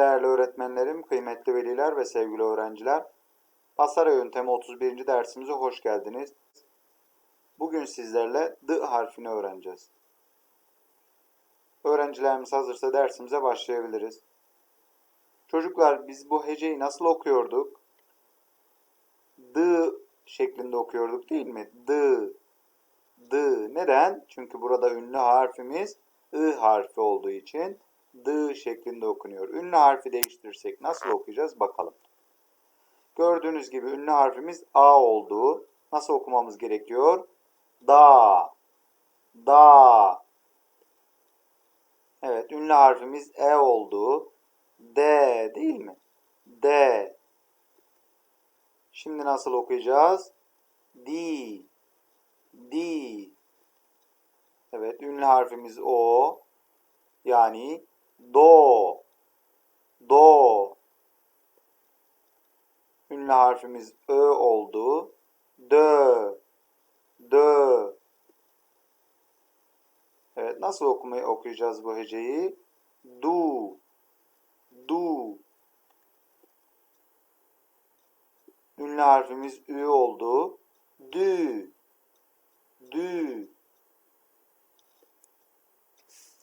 Değerli öğretmenlerim, kıymetli veliler ve sevgili öğrenciler, Pasara yöntemi 31. dersimize hoş geldiniz. Bugün sizlerle D harfini öğreneceğiz. Öğrencilerimiz hazırsa dersimize başlayabiliriz. Çocuklar biz bu heceyi nasıl okuyorduk? D şeklinde okuyorduk değil mi? D. D. Neden? Çünkü burada ünlü harfimiz I harfi olduğu için D şeklinde okunuyor. Ünlü harfi değiştirirsek nasıl okuyacağız bakalım. Gördüğünüz gibi ünlü harfimiz A olduğu. Nasıl okumamız gerekiyor? Da. Da. Evet, ünlü harfimiz E olduğu. D değil mi? D. Şimdi nasıl okuyacağız? D. D. Evet, ünlü harfimiz O. Yani do. Do. Ünlü harfimiz Ö oldu. Dö. Dö. Evet, nasıl okumayı okuyacağız bu heceyi? Du. Du. Ünlü harfimiz Ü oldu. Dü. Dü.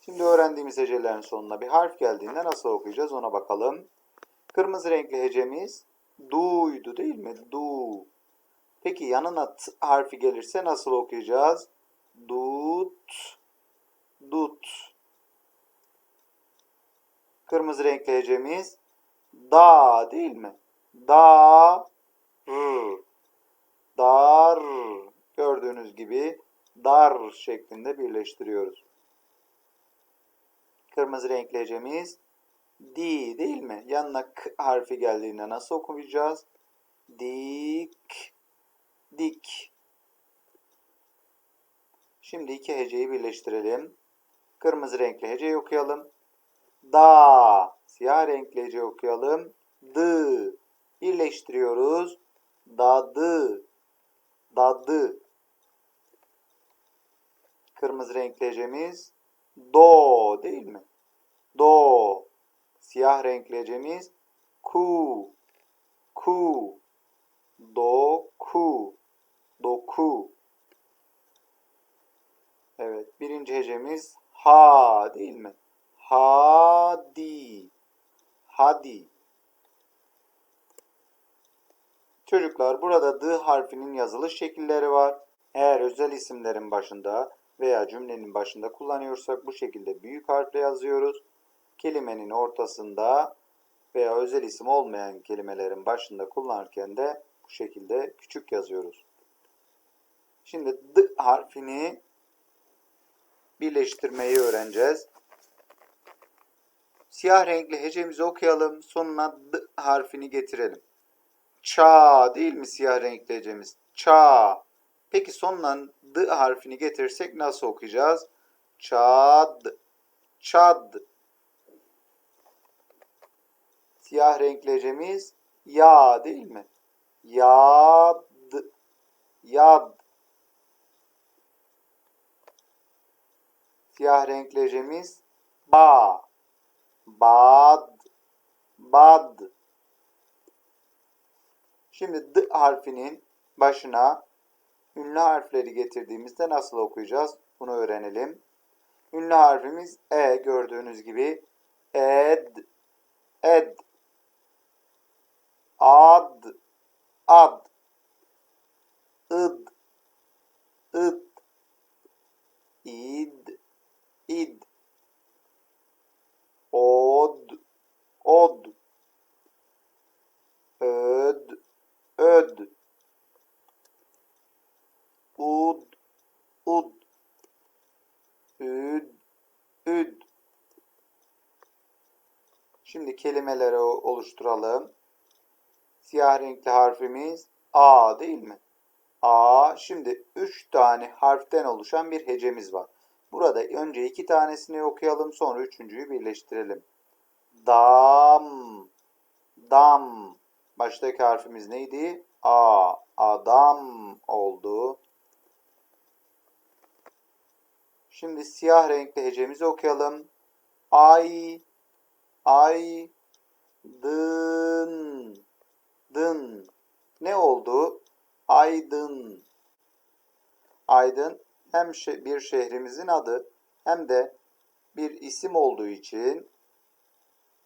Şimdi öğrendiğimiz hecelerin sonuna bir harf geldiğinde nasıl okuyacağız ona bakalım. Kırmızı renkli hecemiz du'ydu değil mi? Du. Peki yanına t harfi gelirse nasıl okuyacağız? Dut. Dut. Kırmızı renkli hecemiz da değil mi? Da. R. Dar. Gördüğünüz gibi dar şeklinde birleştiriyoruz. Kırmızı renkli hecemiz di değil mi? Yanına k harfi geldiğinde nasıl okuyacağız? Dik. Dik. Şimdi iki heceyi birleştirelim. Kırmızı renkli heceyi okuyalım. Da. Siyah renkli heceyi okuyalım. Dı. Birleştiriyoruz. Dadı. Dadı. Kırmızı renkli hecemiz do değil mi? Do. Siyah renkli hecemiz ku. Ku. Do ku. Doku. Evet. Birinci hecemiz ha değil mi? Hadi. Hadi. Çocuklar burada D harfinin yazılış şekilleri var. Eğer özel isimlerin başında veya cümlenin başında kullanıyorsak bu şekilde büyük harfle yazıyoruz. Kelimenin ortasında veya özel isim olmayan kelimelerin başında kullanırken de bu şekilde küçük yazıyoruz. Şimdi D harfini birleştirmeyi öğreneceğiz. Siyah renkli hecemizi okuyalım. Sonuna D harfini getirelim. Ça değil mi siyah renkli hecemiz? Ça. Peki sonuna D harfini getirirsek nasıl okuyacağız? Çad. Çad. Siyah renkli hecemiz ya değil mi? Yad. Yad. Siyah renkli hecemiz ba. Bad. Bad. Şimdi D harfinin başına ünlü harfleri getirdiğimizde nasıl okuyacağız? Bunu öğrenelim. Ünlü harfimiz E gördüğünüz gibi. Ed. Ed. Ad. Ad. id, id, id, id, od, od, öd, öd, Şimdi kelimeleri oluşturalım. Siyah renkli harfimiz A değil mi? A. Şimdi 3 tane harften oluşan bir hecemiz var. Burada önce iki tanesini okuyalım sonra üçüncüyü birleştirelim. Dam. Dam. Baştaki harfimiz neydi? A. Adam oldu. Şimdi siyah renkli hecemizi okuyalım. Ay. Ay. Dın. Dın. Ne oldu? Aydın. Aydın hem bir şehrimizin adı hem de bir isim olduğu için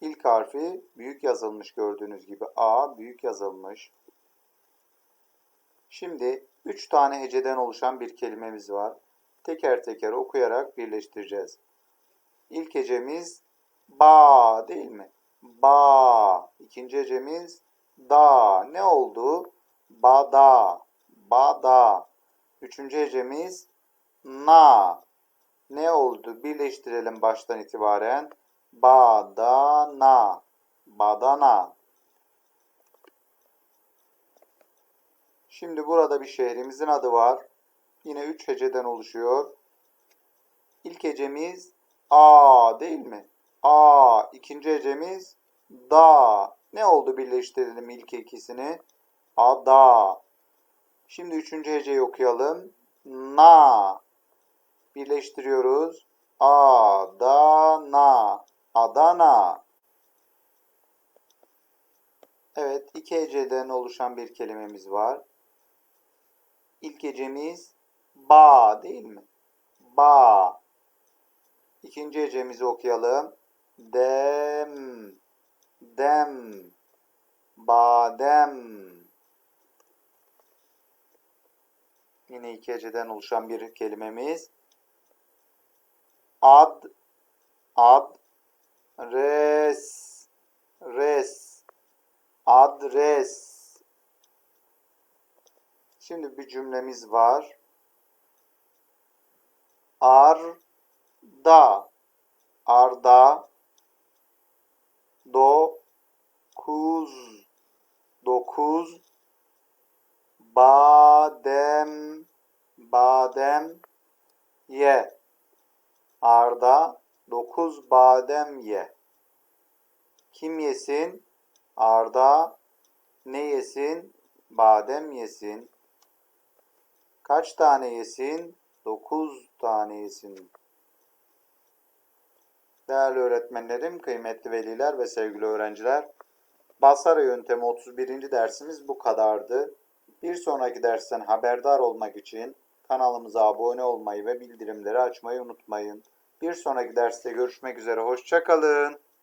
ilk harfi büyük yazılmış gördüğünüz gibi. A büyük yazılmış. Şimdi üç tane heceden oluşan bir kelimemiz var. Teker teker okuyarak birleştireceğiz. İlk hecemiz ba değil mi? Ba. İkinci hecemiz da. Ne oldu? Bada. Bada. Üçüncü hecemiz na. Ne oldu? Birleştirelim baştan itibaren. Badana. Badana. Şimdi burada bir şehrimizin adı var. Yine üç heceden oluşuyor. İlk hecemiz A değil mi? A. İkinci hecemiz da. Ne oldu birleştirelim ilk ikisini? Ada. Şimdi üçüncü heceyi okuyalım. Na. Birleştiriyoruz. Adana. Adana. Evet, iki heceden oluşan bir kelimemiz var. İlk hecemiz ba değil mi? Ba. İkinci hecemizi okuyalım. Dem. Dem. Badem. Yine iki heceden oluşan bir kelimemiz. Ad. Ad. Res. Res. Adres. Şimdi bir cümlemiz var. Arda. Arda. Dokuz. Dokuz. Badem. Badem. Ye. Arda. Dokuz badem ye. Kim yesin? Arda. Ne yesin? Badem yesin. Kaç tane yesin? 9 tane yesin. Değerli öğretmenlerim, kıymetli veliler ve sevgili öğrenciler, Basara yöntemi 31. dersimiz bu kadardı. Bir sonraki dersten haberdar olmak için kanalımıza abone olmayı ve bildirimleri açmayı unutmayın. Bir sonraki derste görüşmek üzere, hoşçakalın.